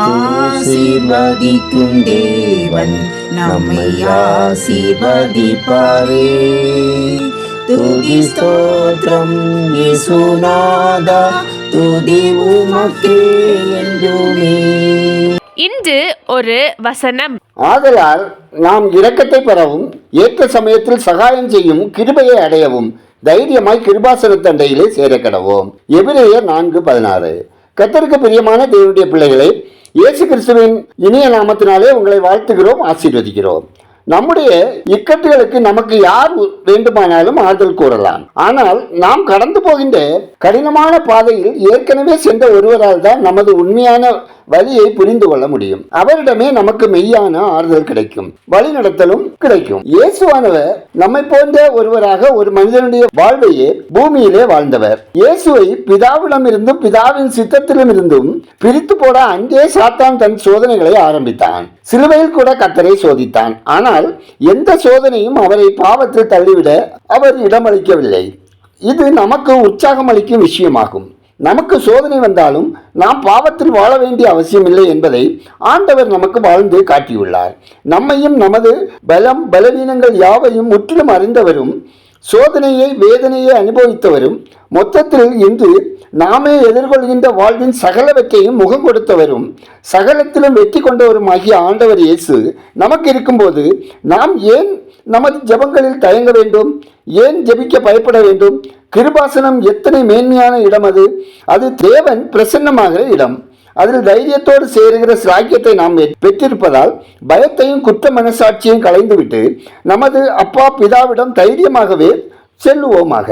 ஆசீர்வதிக்கும் தேவன் நம்மை ஆசீர்வதிப்பாரே. துதி ஸ்தோத்திரம் இயேசுநாதா துதி உமக்கே என்றுமே. இன்று ஒரு வசனம். ஆதலால் நாம் இரக்கத்தை பெறவும் ஏற்ற சமயத்தில் சகாயம் செய்யும் கிருபையை அடையவும் தைரியமாய் கிருபாசன தண்டையிலே சேரக்கடவோம். எபிரேயர் நான்கு பதினாறு. கத்தருக்கு பிரியமான தேவனுடைய பிள்ளைகளை இயேசு கிறிஸ்துவின் இனிய நாமத்தினாலே உங்களை வாழ்த்துகிறோம் ஆசீர்வதிக்கிறோம். நம்முடைய இக்கட்டுகளுக்கு நமக்கு யார் வேண்டுமானாலும் ஆறுதல் கூறலாம். ஆனால் நாம் கடந்து போகின்ற கடினமான பாதையில் ஏற்கனவே சென்ற ஒருவரால் தான் நமது உண்மையான வழியை புரிந்து கொள்ள முடியும். அவரிடமே நமக்கு மெய்யான ஆறுதல் கிடைக்கும். வழி நடத்தலும் கிடைக்கும். இயேசுவானவர் நம்மை போன்ற ஒருவராக ஒரு மனிதனுடைய வாழ்வையே பூமியிலே வாழ்ந்தவர். இயேசுவை பிதாவிடம் இருந்தும் பிதாவின் சித்தத்திலும் இருந்தும் பிரித்து போட அங்கே சாத்தான் தன் சோதனைகளை ஆரம்பித்தான். சிலுவையில் கூட கத்தரை சோதித்தான். ஆனால் எந்த சோதனையும் அவரை பாவத்தில் தள்ளிவிட அவர் இடமளிக்கவில்லை. இது நமக்கு உற்சாகம் அளிக்கும் விஷயமாகும். நமக்கு சோதனை வந்தாலும் நாம் பாவத்தில் வாழ வேண்டிய அவசியமில்லை என்பதை ஆண்டவர் நமக்கு வாழ்ந்து காட்டியுள்ளார். நம்மையும் நமது பலம் பலவீனங்கள் யாவையும் முற்றிலும் அறிந்தவரும் சோதனையை வேதனையை அனுபவித்தவரும் மொத்தத்தில் இன்று நாமே எதிர்கொள்கின்ற வாழ்வின் சகலவற்றையும் முகம் கொடுத்தவரும் சகலத்திலும் வெற்றி கொண்டவரும் ஆகிய ஆண்டவர் இயேசு நமக்கு இருக்கும்போது நாம் ஏன் நமது ஜெபங்களில் தயங்க வேண்டும்? ஏன் ஜெபிக்க பயப்பட வேண்டும்? கிருபாசனம் எத்தனை மேன்மையான இடம் அது? அது தேவன் பிரசன்னமாகிற இடம். அதில் தைரியத்தோடு சேருகிற சிராக்கியத்தை நாம் பெற்றிருப்பதால் பயத்தையும் குற்ற மனசாட்சியும் கலைந்துவிட்டு நமது அப்பா பிதாவிடம் தைரியமாகவே செல்லுவோமாக.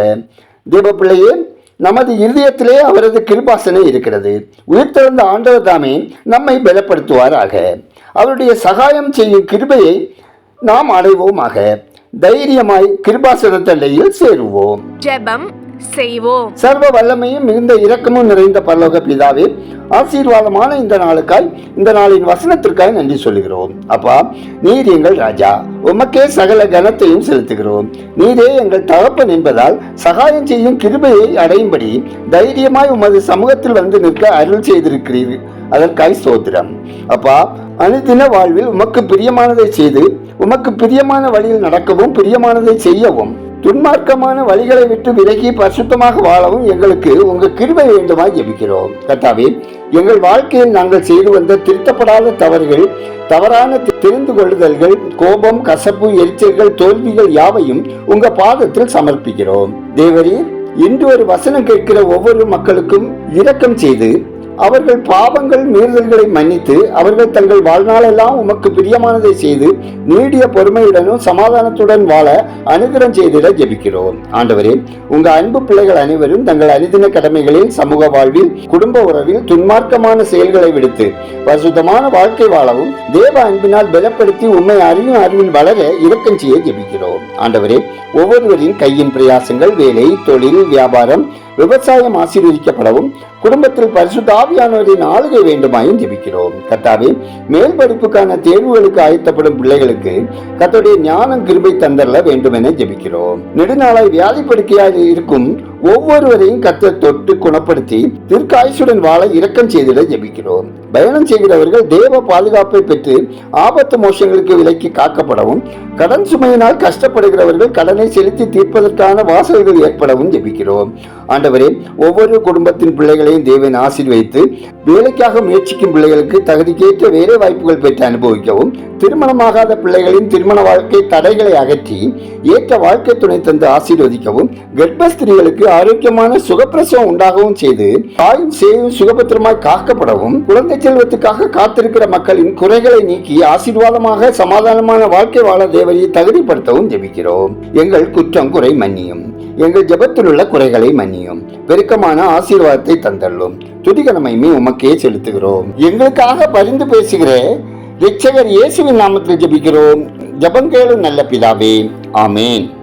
தேவப்பிள்ளையே நமது இருதயத்திலே அவரது கிருபாசனை இருக்கிறது. உயிர்த்தெழுந்த ஆண்டவர் தாமே நம்மை பலப்படுத்துவாராக. அவருடைய சகாயம் செய்யும் கிருபையை நாம் அடைவோமாக. தைரியமாய் கிருபாசன தண்டையில் சேருவோம். ஜெபம் செய்வோம். சர்வ வல்லமையும் மிகுந்த இரக்கமும் நிறைந்த பரலோக பிதாவே ஆசீர்வாதமான இந்த நாளுக்காய் இந்த நாளின் வசனத்திற்காய் நன்றி சொல்லுகிறோம். அப்பா நீர் எங்கள் ராஜா உமக்கே சகல கனத்தையும் செலுத்துகிறோம். நீரே எங்கள் தகப்பன் என்பதால் சகாயம் செய்யும் கிருபையை அடையும்படி தைரியமாய் உமது சமூகத்தில் வந்து நிற்க அருள் செய்திருக்கிறீர்கள் அதற்காய் சோத்திரம். அப்பா அனுதின வாழ்வில் உமக்கு பிரியமானதை செய்து உமக்கு பிரியமான வழியில் நடக்கவும் பிரியமானதை செய்யவும் துன்மார்க்கமான வழிகளை விட்டு விலகி பரிசுத்தமாக வாழவும் எங்களுக்கு உங்க கிருபை வேண்டுமாய் ஜெபிக்கிறோம். கர்த்தாவே எங்கள் வாழ்க்கையில் நாங்கள் செய்து வந்த திருத்தப்படாத தவறுகள் தவறான தெரிந்து கொள்ளுதல்கள் கோபம் கசப்பு எரிச்சல்கள் தோல்விகள் யாவையும் உங்க பாதத்தில் சமர்ப்பிக்கிறோம். தேவரீர் இன்று ஒரு வசனம் கேட்கிற ஒவ்வொரு மக்களுக்கும் இரக்கம் செய்து அவர்கள் பாவங்கள் மீறுதல்களை மன்னித்து அவர்கள் தங்கள் வாழ்நாளெல்லாம் உமக்கு பிரியமானதை செய்து நீடிய பொறுமையுடனும் சமாதானத்துடன் வாழ அனுகிரம் செய்திட ஜெபிக்கிறோம். ஆண்டவரே உங்க அன்பு பிள்ளைகள் அனைவரும் தங்கள் அனுதின கடமைகளில் சமூக வாழ்வில் குடும்ப உறவில் துன்மார்க்கமான செயல்களை விடுத்து பரிசுத்தமான வாழ்க்கை வாழவும் தேவ அன்பினால் பலப்படுத்தி உண்மை அறிவும் அறிவில் வளர இரக்கம் செய்ய ஜெபிக்கிறோம். ஆண்டவரே ஒவ்வொருவரின் கையின் பிரயாசங்கள் வேலை தொழில் வியாபாரம் விவசாயம் ஆசீர்வதிக்கப்படவும் குடும்பத்தில் பரிசுத்தாவியானவரின் ஆளுகை வேண்டுமாயும் ஜெபிக்கிறோம் கத்தாவே மேல் படிப்புக்கான தேர்வுகளுக்கு ஆயத்தப்படும் பிள்ளைகளுக்கு கத்தோடைய ஞானம் கிருபை தந்தரல வேண்டும் என ஜெபிக்கிறோம். நெடுநாளாய் வியாதி படுக்கையாக இருக்கும் ஒவ்வொருவரையும் கத்த தொட்டு குணப்படுத்தி திருக்காயுசுடன் வாழ இரக்கம் செய்திட ஜெபிக்கிறோம். பயணம் செய்கிறவர்கள் தேவ பாதுகாப்பை பெற்று ஆபத்து மோசங்களுக்கு விலக்கி காக்கப்படவும் கடன் சுமையினால் கஷ்டப்படுகிறவர்கள் கடனை செலுத்தி தீர்ப்பதற்கான வாசல்கள் ஏற்படவும் ஜெபிக்கிறோம். ஆண்டவரே ஒவ்வொரு குடும்பத்தின் பிள்ளைகளையும் தேவன் ஆசீர்வைத்து வேலைக்காக முயற்சிக்கும் பிள்ளைகளுக்கு தகுதிக்கேற்ற வேலை வாய்ப்புகள் பெற்று அனுபவிக்கவும் திருமணமாகாத பிள்ளைகளின் திருமண வாழ்க்கை தடைகளை அகற்றி ஏற்ற வாழ்க்கை துணை தந்து ஆசீர்வதிக்கவும் கர்ப்பஸ்திரிகளுக்கு ஆரோக்கியமான சுகப்பிரசவம் உண்டாகவும் செய்து தாயும் சேயும் சுகபத்திரமாய் காக்கப்படவும் குழந்தை செல்வத்துக்காக காத்திருக்கிற மக்களின் குறைகளை நீக்கி ஆசீர்வாதமாக சமாதானமான வாழ்க்கை வாழ தேவரையை தகுதிப்படுத்தவும் ஜெபிக்கிறோம். எங்கள் குற்றம் குறை மன்னியும். எங்கள் ஜெபத்தில் உள்ள குறைகளை மன்னியும். பெருக்கமான ஆசீர்வாதத்தை தந்தள்ளும். துதிகனமையுமே உமக்கே செலுத்துகிறோம். எங்களுக்காக பரிந்து பேசுகிற ரட்சகர் இயேசுவின் நாமத்தில் ஜெபிக்கிறோம். ஜெபங்கேளும் நல்ல பிதாவே. ஆமேன்.